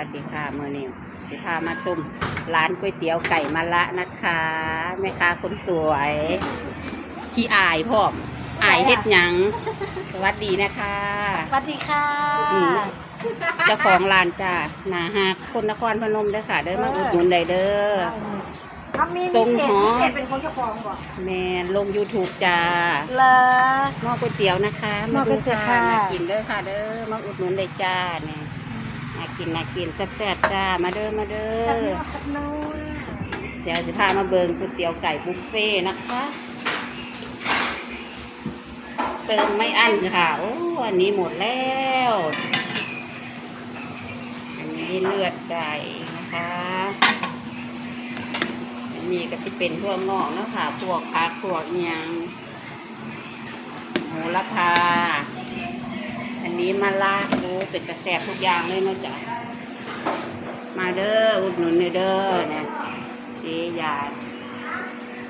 วัสดีค่ะเมื่อนี้สิพามาชมร้านก๋วยเตี๋ยวไก่มะละนะคะแม่ค้าคนสวยที่อายพ่อมอายเฮ็ดหยัง สวัสดีนะคะสวัสดีค่ะอืมเจ้าของร้านจ้านาฮักคนนครพนมเด้อค่ะ เด้อมาอุดหนุนได้เด้อ เขามีตรงมีเพจหอมีเพจเป็นของเจ้าของบ่แมนลง YouTube จ้าเลอหม้อก๋วยเตี๋ยวนะคะหม้อก๋วยเตี๋ยวค่ะมากินเด้อค่ะ เด้อมาอุดหนุนได้จ้าเนี่ย มากินมากินแซ่บๆจ้า มาเด้อมาเด้สักอนัวสักนัวเดี๋ยวจะพามาเบิงก๋วยเตี๋ยวไก่บุฟเฟ่ต์นะคะ เติมไม่อั้นค่ะ โอ้อันนี้หมดแล้ว อันนี้เลือดไก่นะคะ อันนี้ก็จะเป็นพวกงอกเนาะค่ะพวกผักพวกอิหยังโหระพา อันนี้มะละโอ้ เป็นกระแสบทุกอย่างเลยนะจ๊ะมาเด้ออุดหนุนเด้อเนี่ยเจ๊ยา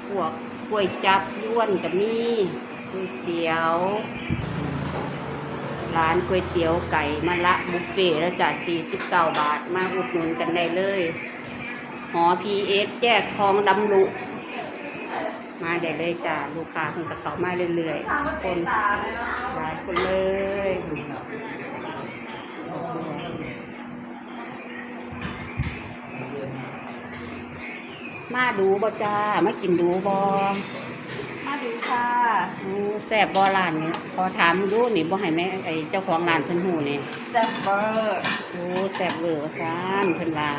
พวกกล้วยจับย้วนกับมีก๋วยเตี๋ยวร้านก๋วยเตี๋ยวไก่มะละบุฟเฟ่แล้วจ้ะ49 บาท มาอุดหนุนกันได้เลย หอพีเอสแจกทองดำลุมาได้เลยจ้ะลูกค้าเพิ่งกระเขามาเรื่อยๆคนหลายคนเลย มาดูบ่จ้ามากินดูบ่มาดูค่ะอู้แซ่บบ่ร้านนี้พอถามดูนี่บ่ให้แม่ไอ้เจ้าของร้านเพิ่นฮู้นี่แซ่บเบอร์โอ้แซ่บเวอร์ว่าซ่านเพิ่นว่า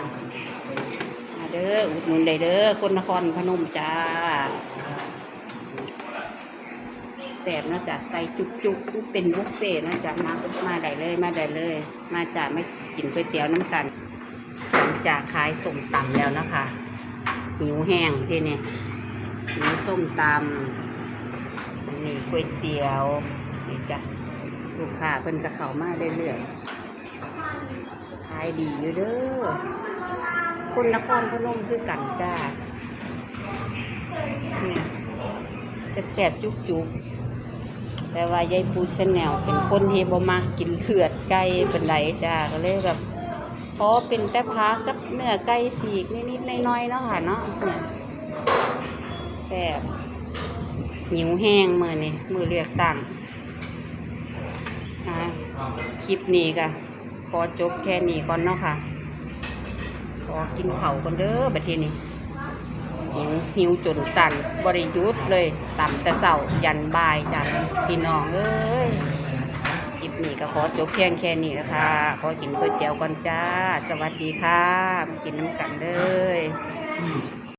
มาเด้ออุดหนุนได้เด้อคนนครพนมจ้าแซ่บเนาะจ้ะใส่จุกๆเป็นบุฟเฟ่ต์เนาะจ้ะมามาได้เลยมาได้เลย มาจ้ะไม่กินก๋วยเตี๋ยวน้ำกันหลังจากขายส้มตำแล้วนะคะ หิวแห้งที่นี่หิวส้มตำนี่ก๋วยเตี๋ยวนี่จ้ะลูกค้าเพิ่นกระเขามาเรื่อยๆขายดีอยู่เด้อคนนครพนมคือกันจ้านี่แสบๆ จุกๆแต่ว่ายายปูชแนลเป็นคนที่บ่มากินเลือดไก่เป็นไรจ้าก็เลยแบบ อเป็นแต่พักกับเนื้อไก่สีกนิดๆน้อยๆเนาะค่ะเนาะเนี่ยแสบหิวแห้งมือนี่มือเลือกตั้งอ่าคลิปนี้ก็ขอจบแค่นี้ก่อนเนาะค่ะขอกินเผาก่อนเด้อประเทศนี้หิวหิวจนสั่นบริยุทธ์เลยต่ำแต่เสายันบายจ้ะพี่น้องเอ้ย นี้ก็ขอจบเพียงแค่นี้นะคะ ขอกินก๋วยเตี๋ยวก่อนจ้า สวัสดีค่ะมากินน้ำกันเลย